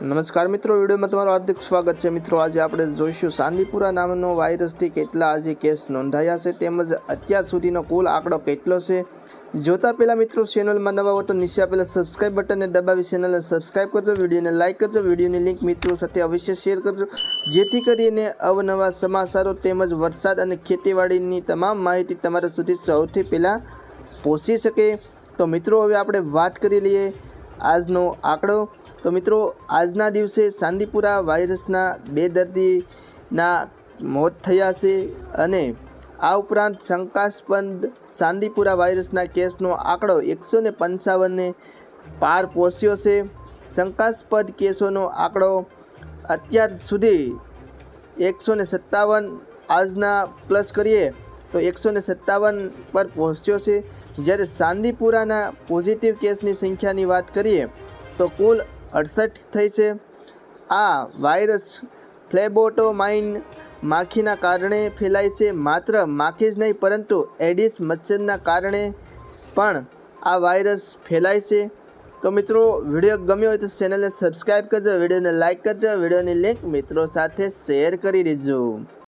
નમસ્કાર મિત્રો, વિડીયોમાં તમારું હાર્દિક સ્વાગત છે. મિત્રો, આજે આપણે જોઈશું સાંદીપુરા નામનો વાયરસથી કેટલા આજે કેસ નોંધાયા છે તેમજ અત્યાર સુધીનો કુલ આંકડો કેટલો છે. જોતા પહેલાં મિત્રો ચેનલમાં નવા હો તો નીચે પહેલાં સબસ્ક્રાઇબ બટનને દબાવી ચેનલને સબસ્ક્રાઇબ કરજો, વિડીયોને લાઇક કરજો, વિડીયોની લિંક મિત્રો સાથે અવશ્ય શેર કરજો. જેથી કરીને અવનવા સમાચારો તેમજ વરસાદ અને ખેતીવાડીની તમામ માહિતી તમારા સુધી સૌથી પહેલાં પહોંચી શકે. તો મિત્રો, હવે આપણે વાત કરી લઈએ આજનો આંકડો. તો મિત્રો, આજના દિવસે શાંતિપુરા વાયરસના બે દર્દીના મોત થયા છે અને આ ઉપરાંત શંકાસ્પદ ચાંદીપુરા વાયરસના કેસનો આંકડો એકસો ને પંચાવનને પાર પહોંચ્યો છે. શંકાસ્પદ કેસોનો આંકડો અત્યાર સુધી એકસો ને સત્તાવન આજના પ્લસ કરીએ. તો એકસો ને સત્તાવન પર પહોંચ્યો છે. જ્યારે સાંદીપુરાના પોઝિટિવ કેસની સંખ્યાની વાત કરીએ, તો કુલ અડસઠ થઈ છે. આ વાયરસ ફ્લેબોટોમાઇન માખીના કારણે ફેલાય છે. માત્ર માખી જ નહીં, પરંતુ એડિસ મચ્છરના કારણે પણ આ વાયરસ ફેલાય છે. તો મિત્રો, વીડિયો ગમ્યો હોય તો ચેનલને સબસ્ક્રાઈબ કરજો, વિડીયોને લાઇક કરજો, વિડીયોની લિંક મિત્રો સાથે શેર કરી દેજો.